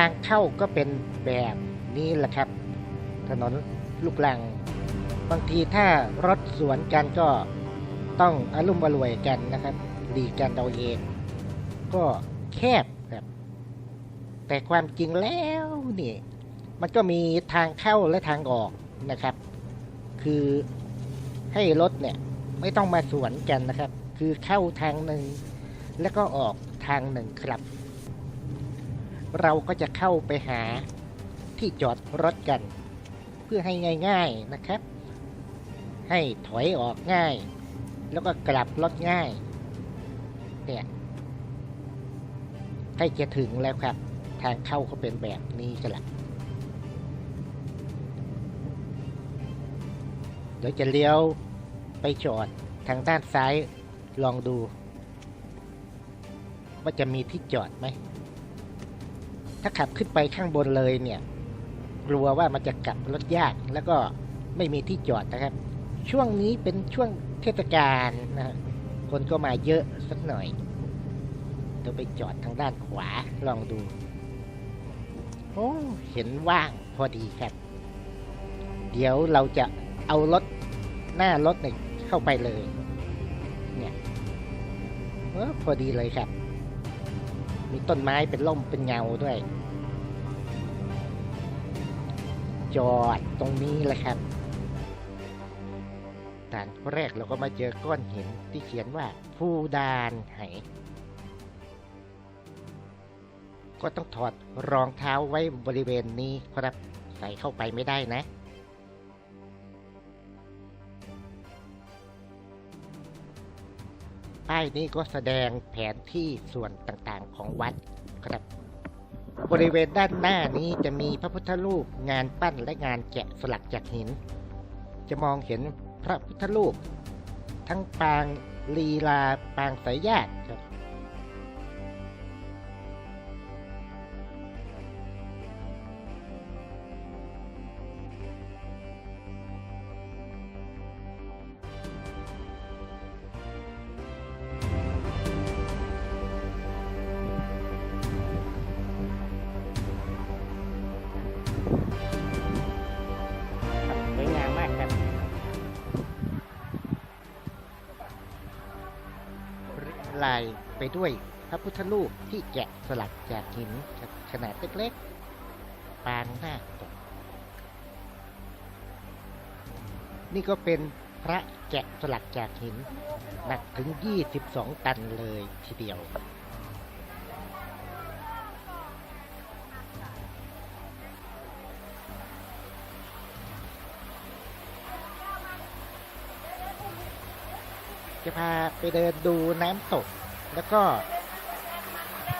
างเข้าก็เป็นแบบนี้แหละครับ ถนนลูกลัง บางทีถ้ารถสวนกันก็ต้องอารมณ์อรวยกันนะครับ ดีกกันเราเอง ก็แคบ แต่ความจริงแล้วนี่มันก็มีทางเข้าและทางออกนะครับ คือให้รถเนี่ยไม่ต้องมาสวนกันนะครับ คือเข้าทางหนึ่ง แล้วก็ออกทางหนึ่งครับ เราก็จะเข้าไปหาที่จอดรถกัน เพื่อให้ง่าย ๆนะครับ ให้ถอยออกง่าย แล้วก็กลับรถง่าย เนี่ยใกล้จะถึงแล้วครับ ทางเข้าก็เป็นแบบนี้กันละเดี๋ยวจะเลี้ยวไปจอดทางด้านซ้ายลองดู ว่าจะมีที่จอดไหม ถ้าขับขึ้นไปข้างบนเลยเนี่ย กลัวว่ามันจะกลับรถยากแล้วก็ไม่มีที่จอดนะครับ ช่วงนี้เป็นช่วงเทศกาลนะฮะคนก็มาเยอะสักหน่อยเดี๋ยวไปจอดทางด้านขวาลองดู โอ้เห็นว่างพอดีครับ เดี๋ยวเราจะเอารถหน้ารถเนี่ยเข้าไปเลย เนี่ยเออพอดีเลยครับ มีต้นไม้เป็นร่มเป็นเงาด้วย จอดตรงนี้แหละครับด่านแรกเราก็มาเจอก้อนหินที่เขียนว่าผู้ดานไห ก็ต้องถอดรองเท้าไว้บริเวณนี้ครับใส่เข้าไปไม่ได้นะ ป้ายนี้ก็แสดงแผนที่ส่วนต่างๆของวัดครับ บริเวณด้านหน้านี้จะมีพระพุทธรูปงานปั้นและงานแกะสลักจากหิน จะมองเห็นพระพุทธรูป ทั้งปางลีลาปางสายญาติครับ ลายไปด้วยพระพุทธรูปที่แกะสลักจากหินขนาดเล็กๆ ปางหน้าตก นี่ก็เป็นพระแกะสลักจากหิน หนักถึง 22 ตันเลยทีเดียว จะพาไปเดินดูน้ำตก แล้วก็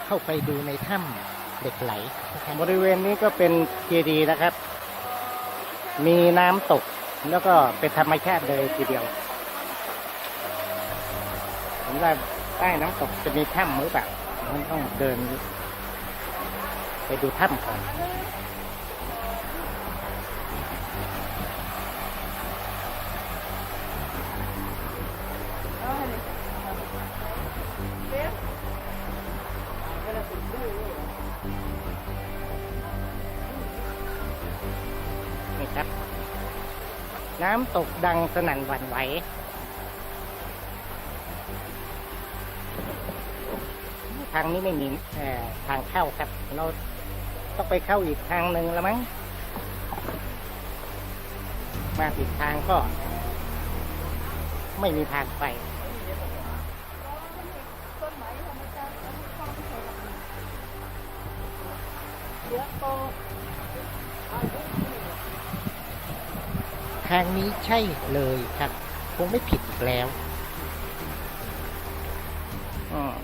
เข้าไปดูในถ้ำเหล็กไหล บริเวณนี้ก็เป็นเจดีย์นะครับ มีน้ำตกแล้วก็เป็นธรรมชาติเลยทีเดียวผมว่าใต้น้ำตกจะมีถ้ำหรือเปล่ามันต้องเดิน ไปดูถ้ำก่อน น้ำตกดังสนั่นหวั่นไหว ทางนี้ไม่มีเอ่ทางเข้าครับ เราต้องไปเข้าอีกทางหนึ่งแล้วมั้ง มาผิดทางก็ ไม่มีทางไป ทางนี้ใช่เลยครับ คงไม่ผิดอีกแล้วอืม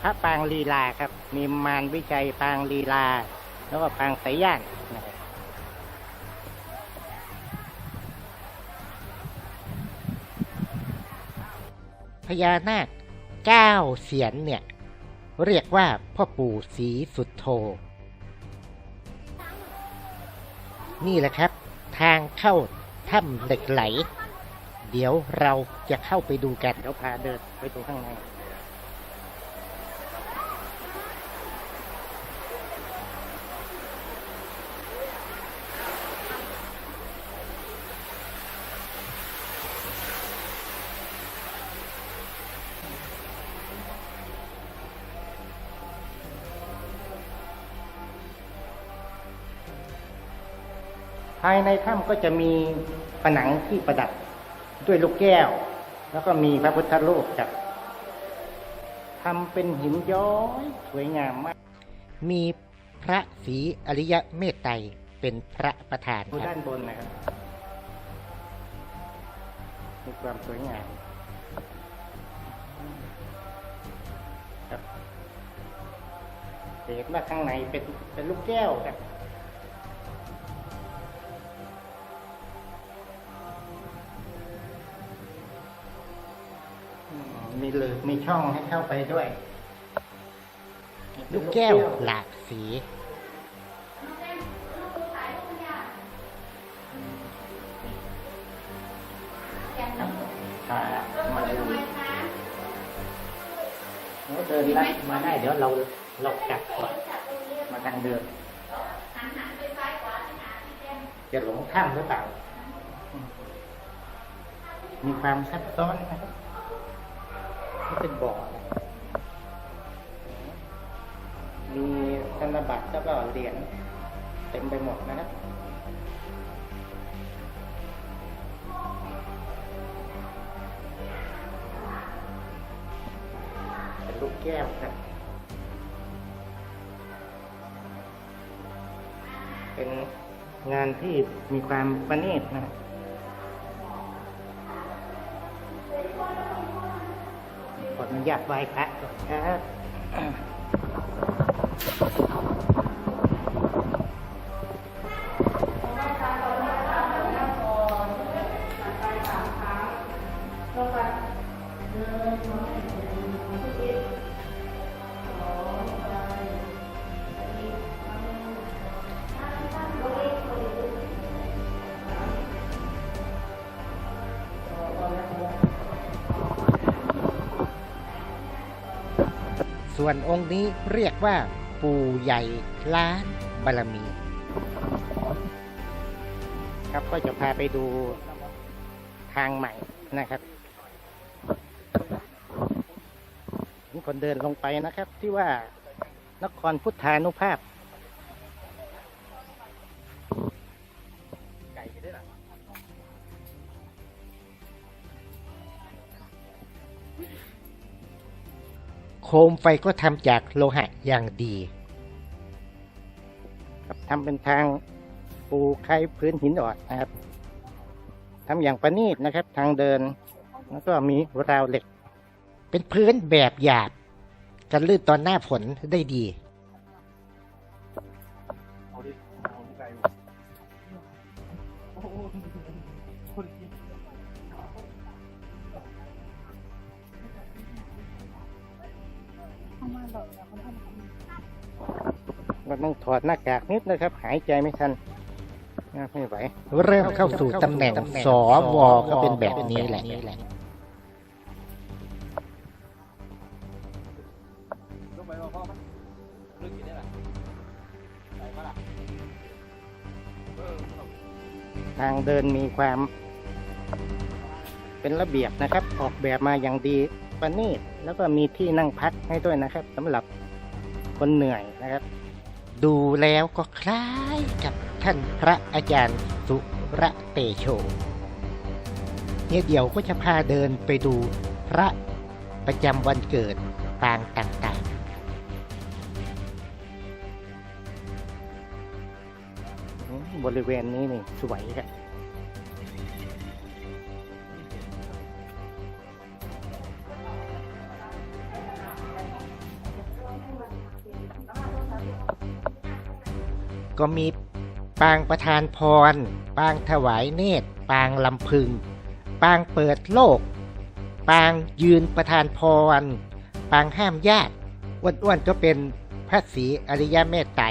พระปางลีลาครับ มีมารวิจัยปางลีลา แล้วก็ปางสายย่านนะครับพญานาคเก้าเสียนเนี่ย เรียกว่าพ่อปู่ศรีสุดโท นี่แหละครับ ทางเข้า ถ้ำเหล็กไหล เดี๋ยวเราจะเข้าไปดูกันเดี๋ยวพาเดินไปดูข้างในายในถ้ำก็จะมีผนังที่ประดับด้วยลูกแก้ว แล้วก็มีพระพุทธรูปครับทำเป็นหินย้อยสวยงามมาก มีพระศรีอริยเมตไตรเป็นพระประธานดูด้านบนนะครับมีความสวยงามครับเห็นว่าข้างในเป็นเป็นลูกแก้วครับ มมีเลยมีช่องให้เข้าไปด้วย ลูกแก้วหลากสีมามาดูเราเดินลัดมาได้เดี๋ยวเราเรากลับก่อนมาทางเดินจะหลงถ้ำหรือเปล่า มีความซับซ้อนนะครับนี่ เป็นบ่อมีธนบัตรแล้วก็เหรียญเต็มไปหมดนะครับเป็นลูกแก้วครับเป็นงานที่มีความประณีตนะครับ ออนุญาตไหว้พระก่อนครับ ส่วนองค์นี้เรียกว่า ปู่ใหญ่ล้านบารมี ครับก็จะพาไปดูทางใหม่นะครับคนเดินลงไปนะครับที่ว่านครพุทธานุภาพ โคมไฟก็ทำจากโลหะอย่างดีครับทำเป็นทางปูไข่พื้นหินอ่อนนะครับทำอย่างประณีตนะครับ ทางเดิน แล้วก็มีราวเหล็ก เป็นพื้นแบบหยาบกันลื่นตอนหน้าฝนได้ดี ก็ต้องถอดหน้ากากนิดนะครับ หายใจไม่ทันไม่ไหวเริ่มเข้าสู่ตำแหน่งสวก็เป็นแบบนี้แหละลงไปมาพ่อมันลึกอยู่ได้หรอไปมาละเออทางเดินมีความเป็นระเบียบนะครับ ออกแบบมาอย่างดีประณีตแล้วก็มีที่นั่งพักให้ด้วยนะครับสำหรับคนเหนื่อยนะครับ ดูแล้วก็คล้ายกับท่านพระอาจารย์สุระเตโช เนี่ยเดี๋ยวก็จะพาเดินไปดูพระประจำวันเกิดปางต่างๆ บริเวณนี้นี่สวยครับ ก็มีปางประธานพร ปางถวายเนตร ปางลำพึง ปางเปิดโลก ปางยืนประธานพร ปางห้ามญาติอ้วนๆก็เป็นพระศรีอริยเมตไตร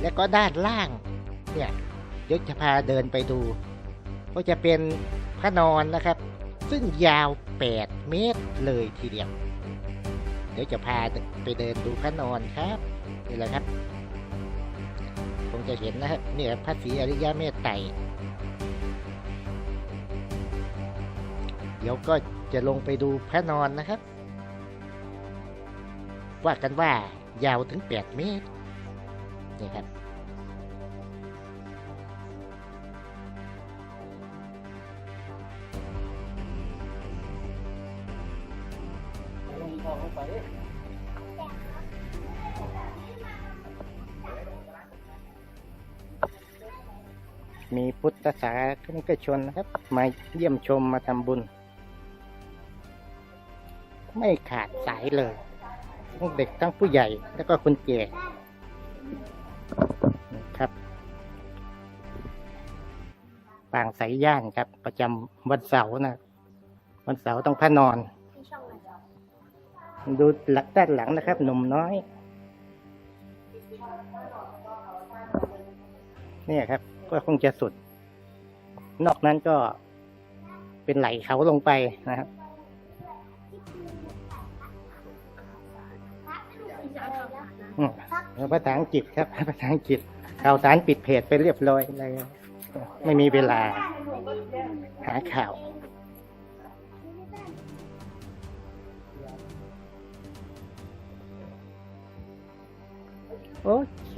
และก็ด้านล่างเนี่ยเดี๋ยวจะพาเดินไปดู ก็จะเป็นพระนอนนะครับ ซึ่งยาว 8 เมตรเลยทีเดียว เดี๋ยวจะพาไปเดินดูพระนอนครับนี่แหละครับ จะเห็นนะครับเนี่ยพระศรีอริยะเมตไตรเดี๋ยวก็จะลงไปดูพระนอนนะครับ ว่ากันว่ายาวถึง 8 เมตรนี่ครับ พุทธศาสนิกชนนะครับ มาเยี่ยมชมมาทำบุญ ไม่ขาดสายเลยทั้งเด็กทั้งผู้ใหญ่แล้วก็คนแก่ครับปางสายย่านครับ ประจำวันเสาร์นะ วันเสาร์ต้องพระนอน ดูหลักด้านหลังนะครับ หนุ่มน้อยเนี่ยครับ ก็คงจะสุด นอกนั้นก็เป็นไหลเขาลงไปนะครับแล้วภาษาอังกฤษครับภาษาอังกฤษข่าวสารปิดเพจไปเรียบร้อยเลยไม่มีเวลา หาข่าวโอเค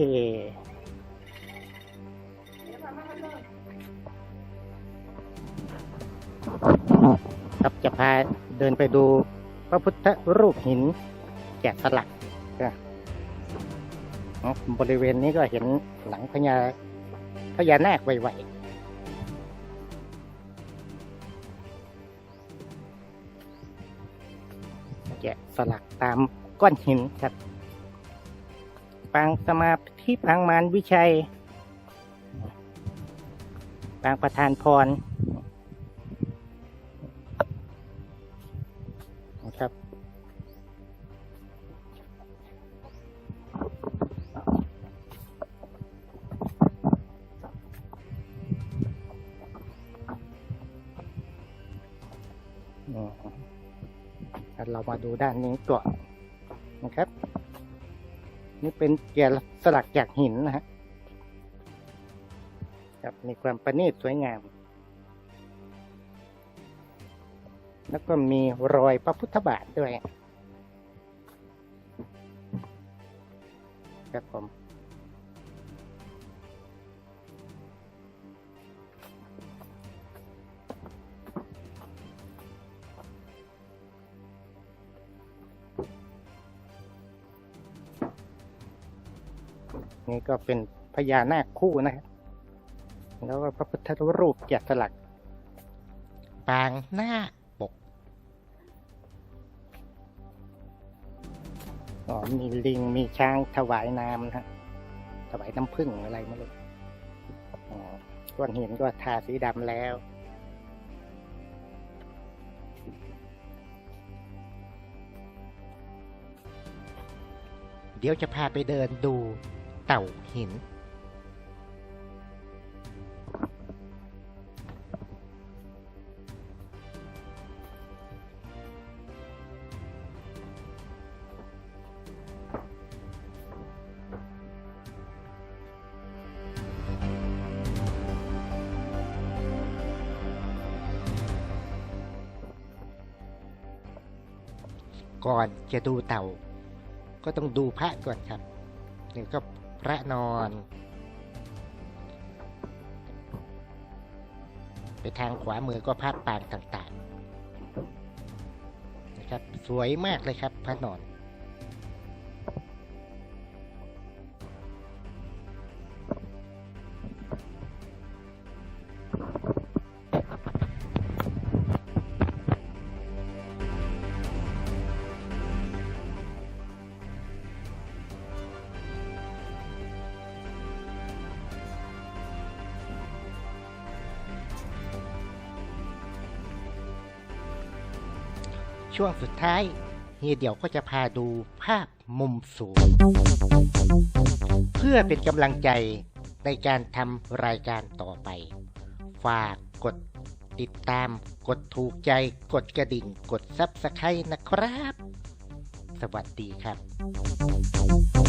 ครับจะพาเดินไปดูพระพุทธรูปหินแกะสลักนะอ๋อบริเวณนี้ก็เห็นหลังพญาพญานาคไวๆแกะสลักตามก้อนหินครับ ปางสมาธิปางมารวิชัย ปางประธานพร เรามาดูด้านนี้ก่อนนะครับ นี่เป็นแกะสลักจากหินนะฮะครับมีความประณีตสวยงาม แล้วก็มีรอยพระพุทธบาทด้วยครับผม นี่ก็เป็นพญานาคคู่นะครับแล้วก็พระพุทธรูปแกะสลัก ปางหน้าปกอ๋อมีลิงมีช้างถวายน้ำนะฮะถวายน้ำผึ้งอะไรไม่รู้อ๋อก้อนหินก็ทาสีดำแล้วเดี๋ยวจะพาไปเดินดู เต่าหิน ก่อนจะดูเต่า ก็ต้องดูพระก่อนครับนี่ก็ พระนอน ไปทางขวามือก็พระปางต่างๆนะครับ สวยมากเลยครับพระนอน ช่วงสุดท้ายเฮียเดี่ยวก็จะพาดูภาพมุมสูง เพื่อเป็นกำลังใจในการทำรายการต่อไป ฝากกดติดตาม กดถูกใจ กดกระดิ่ง กดซับสไครต์นะครับ สวัสดีครับ